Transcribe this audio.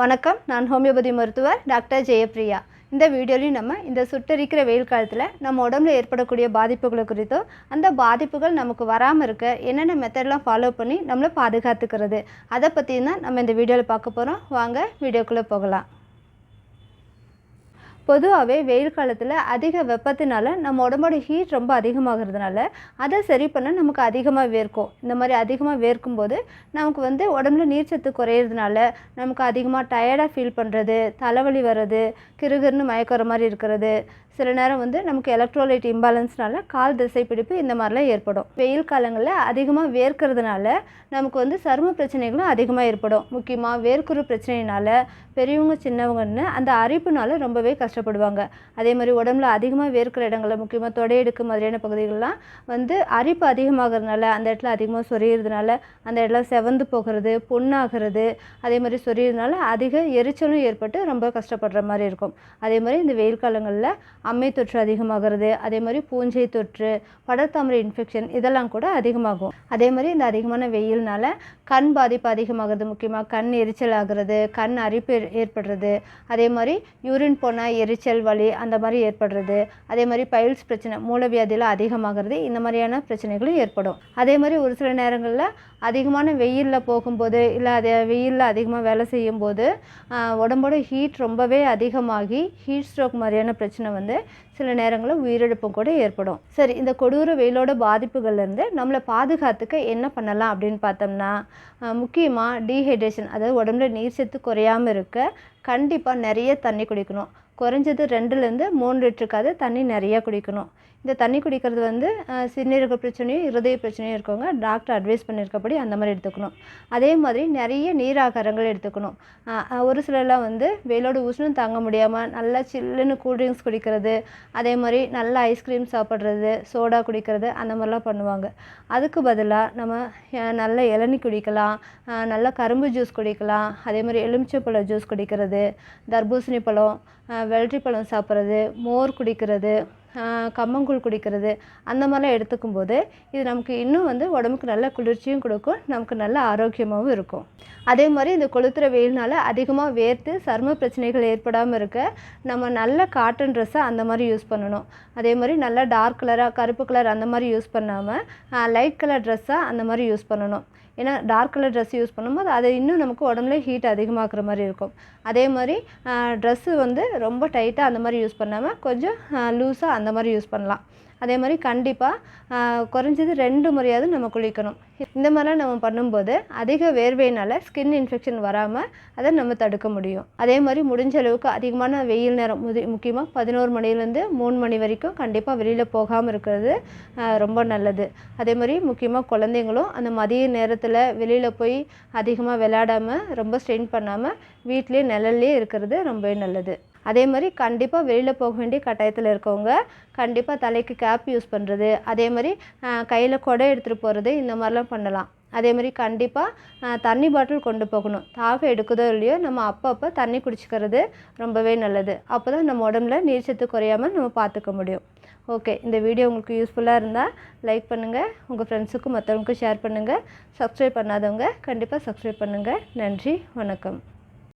வணக்கம் நான் ஹோமியோபதி மருத்துவர் டாக்டர் ஜெயப்ரியா இந்த வீடியோலையும் நம்ம இந்த சுட்டரிக்கிற வெயில் காலத்தில் நம்ம உடம்புல ஏற்படக்கூடிய பாதிப்புகளை குறித்தும் அந்த பாதிப்புகள் நமக்கு வராமல் இருக்க என்னென்ன மெத்தட்லாம் ஃபாலோ பண்ணி நம்மளை பாதுகாத்துக்கிறது. அதை பற்றியும் தான் நம்ம இந்த வீடியோவில் பார்க்க போகிறோம் வாங்க வீடியோக்குள்ளே போகலாம். பொதுவாகவே வெயில் காலத்தில் அதிக வெப்பத்தினால நம்ம உடம்போட ஹீட் ரொம்ப அதிகமாகிறதுனால அதை சரி பண்ண நமக்கு அதிகமாக வேர்க்கும். இந்த மாதிரி அதிகமாக வேர்க்கும் போது நமக்கு வந்து உடம்புல நீர்ச்சத்து குறையிறதுனால நமக்கு அதிகமாக டயர்டாக ஃபீல் பண்ணுறது தலைவலி வர்றது கிறுகிறுன்னு மயக்கிற மாதிரி இருக்கிறது. சில நேரம் வந்து நமக்கு எலக்ட்ரோலைட் இம்பேலன்ஸ்னால கால் திசை பிடிப்பு இந்த மாதிரிலாம் ஏற்படும். வெயில் காலங்களில் அதிகமாக வேர்க்கிறதுனால நமக்கு வந்து சரும பிரச்சனைகளும் அதிகமாக ஏற்படும். முக்கியமாக வேர்க்குற பிரச்சனையினால பெரியவங்க சின்னவங்கன்னு அந்த அரிப்புனால ரொம்பவே கஷ்டம் கஷ்டப்படுவாங்க. அதே மாதிரி உடம்புல அதிகமாக வேர்க்கிற இடங்களில் முக்கியமாக தொடையெடுக்கு மாதிரியான பகுதிகளெலாம் வந்து அரிப்பு அதிகமாகிறதுனால அந்த இடத்துல அதிகமாக சொரியறதுனால அந்த இடத்துல செவந்து போகிறது புண்ணாகிறது அதே மாதிரி சொரியறதுனால அதிக எரிச்சலும் ஏற்பட்டு ரொம்ப கஷ்டப்படுற மாதிரி இருக்கும். அதே மாதிரி இந்த வெயில் காலங்களில் அம்மை தொற்று அதிகமாகிறது அதே மாதிரி பூஞ்சை தொற்று படர்தாமரை இன்ஃபெக்ஷன் இதெல்லாம் கூட அதிகமாகும். அதே மாதிரி இந்த அதிகமான வெயில்னால கண் பாதிப்பு அதிகமாகிறது முக்கியமாக கண் எரிச்சல் ஆகிறது கண் அரிப்பு ஏற்படுறது அதே மாதிரி யூரின் போனால் எரிச்சல் வலி அந்த மாதிரி ஏற்படுறது. அதே மாதிரி பைல்ஸ் பிரச்சனை மூலவியாதியில் அதிகமாகிறது இந்த மாதிரியான பிரச்சனைகளும் ஏற்படும். அதே மாதிரி ஒரு சில நேரங்களில் அதிகமான வெயிலில் போகும்போது இல்லை அதே வெயிலில் அதிகமாக வேலை செய்யும்போது உடம்போட ஹீட் ரொம்பவே அதிகமாகி ஹீட் ஸ்ட்ரோக் மாதிரியான பிரச்சனை வந்து சில நேரங்களில் உயிரிழப்பும் கூட ஏற்படும். சரி இந்த கொடூர வெயிலோட பாதிப்புகள்லேருந்து நம்மளை பாதுகாத்துக்க என்ன பண்ணலாம் அப்படின்னு பார்த்தோம்னா முக்கியமாக டீஹைட்ரேஷன் அதாவது உடம்புல நீர் சத்து குறையாமல் இருக்க கண்டிப்பாக நிறைய தண்ணி குடிக்கணும். குறைஞ்சது ரெண்டுலேருந்து மூணு லிட்டருக்காவது தண்ணி நிறையா குடிக்கணும். இந்த தண்ணி குடிக்கிறது வந்து சிறுநீரக பிரச்சனையும் இருதய பிரச்சனையும் இருக்கவங்க டாக்டர் அட்வைஸ் பண்ணியிருக்கபடி அந்த மாதிரி எடுத்துக்கணும். அதே மாதிரி நிறைய நீராகாரங்கள் எடுத்துக்கணும். ஒரு சிலர்லாம் வந்து வெயிலோட உஷ்ணம் தாங்க முடியாமல் நல்லா சில்லுன்னு கூல்ட்ரிங்க்ஸ் குடிக்கிறது அதே மாதிரி நல்ல ஐஸ்கிரீம் சாப்பிட்றது சோடா குடிக்கிறது அந்த மாதிரிலாம் பண்ணுவாங்க. அதுக்கு பதிலாக நம்ம நல்ல இளநி குடிக்கலாம் நல்ல கரும்பு ஜூஸ் குடிக்கலாம் அதே மாதிரி எலுமிச்சைப்பழ ஜூஸ் குடிக்கிறது தர்பூசணி பழம் வெள்ளரி பழம் சாப்பிட்றது மோர் குடிக்கிறது கம்மங்கூழ் குடிக்கிறது அந்த மாதிரிலாம் எடுத்துக்கும் போது இது நமக்கு இன்னும் வந்து உடம்புக்கு நல்ல குளிர்ச்சியும் கொடுக்கும் நமக்கு நல்ல ஆரோக்கியமாகவும் இருக்கும். அதே மாதிரி இந்த கொளுத்துற வெயில்னால் அதிகமாக வேர்த்து சரும பிரச்சனைகள் ஏற்படாமல் இருக்க நம்ம நல்ல காட்டன் ட்ரெஸ்ஸை அந்த மாதிரி யூஸ் பண்ணணும். அதே மாதிரி நல்லா டார்க் கலராக கருப்பு கலர் அந்த மாதிரி யூஸ் பண்ணாமல் லைட் கலர் ட்ரெஸ்ஸாக அந்த மாதிரி யூஸ் பண்ணணும். ஏன்னா டார்க் கலர் ட்ரெஸ் யூஸ் பண்ணும்போது அது இன்னும் நமக்கு உடம்புல ஹீட் அதிகமாக்குற மாதிரி இருக்கும். அதே மாதிரி ட்ரெஸ்ஸு வந்து ரொம்ப டைட்டாக அந்த மாதிரி யூஸ் பண்ணாமல் கொஞ்சம் லூஸாக அந்த மாதிரி யூஸ் பண்ணலாம். அதே மாதிரி கண்டிப்பாக குறைஞ்சது ரெண்டு முறையாவது நம்ம குளிக்கணும். இந்த மாதிரிலாம் நம்ம பண்ணும்போது அதிக வேர்வையினால் ஸ்கின் இன்ஃபெக்ஷன் வராமல் அதை நம்ம தடுக்க முடியும். அதே மாதிரி முடிஞ்ச அளவுக்கு அதிகமான வெயில் நேரம் முதி முக்கியமாக பதினோரு மணிலேருந்து மூணு மணி வரைக்கும் கண்டிப்பாக வெளியில் போகாமல் இருக்கிறது ரொம்ப நல்லது. அதே மாதிரி முக்கியமாக குழந்தைங்களும் அந்த மதிய நேரத்தில் வெளியில் போய் அதிகமாக விளையாடாமல் ரொம்ப ஸ்ட்ரெயின் பண்ணாமல் வீட்டிலே நிழல்லே இருக்கிறது ரொம்பவே நல்லது. அதே மாதிரி கண்டிப்பாக வெளியில் போக வேண்டிய கட்டாயத்தில் இருக்கவங்க கண்டிப்பாக தலைக்கு கேப் யூஸ் பண்ணுறது அதே மாதிரி கையில் குடை எடுத்துகிட்டு போகிறது இந்த மாதிரிலாம் பண்ணலாம். அதே மாதிரி கண்டிப்பாக தண்ணி பாட்டில் கொண்டு போகணும். தாகம் எடுக்குதோ இல்லையோ நம்ம அப்பப்போ தண்ணி குடிச்சிக்கிறது ரொம்பவே நல்லது. அப்போ தான் நம்ம உடம்புல நீர்ச்சத்து குறையாமல் நம்ம பார்த்துக்க முடியும். ஓகே இந்த வீடியோ உங்களுக்கு யூஸ்ஃபுல்லாக இருந்தால் லைக் பண்ணுங்கள் உங்கள் ஃப்ரெண்ட்ஸுக்கும் மற்றவங்களுக்கும் ஷேர் பண்ணுங்கள் சப்ஸ்கிரைப் பண்ணாதவங்க கண்டிப்பாக சப்ஸ்கிரைப் பண்ணுங்கள் நன்றி வணக்கம்.